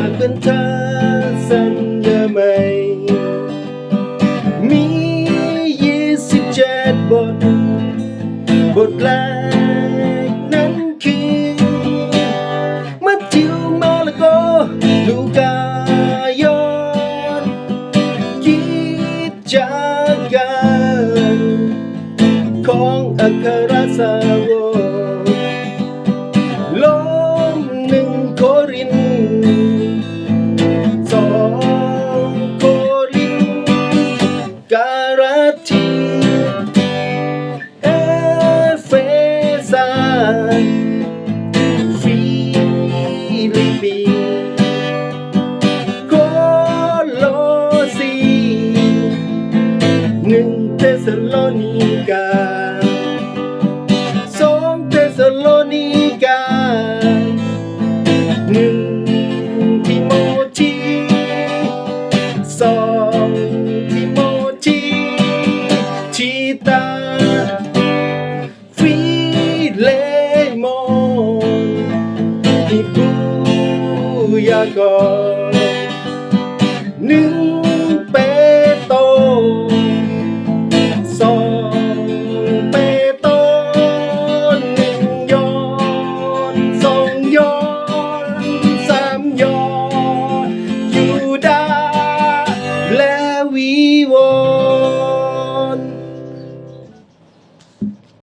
ากันเธอสัญญาไหมมียี่สิบเจ็ดบท บทแรกนั้นคือมัทิวมาระโกลูกายอนกิจการของอัครสาวก สฟิลิปปินส์โคโลซีหนึ่งเทสโลนิกาสองเทสโลนิกาหนึ่งทิโมธีสองทิโมธีชีตาฟิเลิบูยากรหนึ่งเปโตสองเปโตหนึ่งยอนสองยอนสามยอน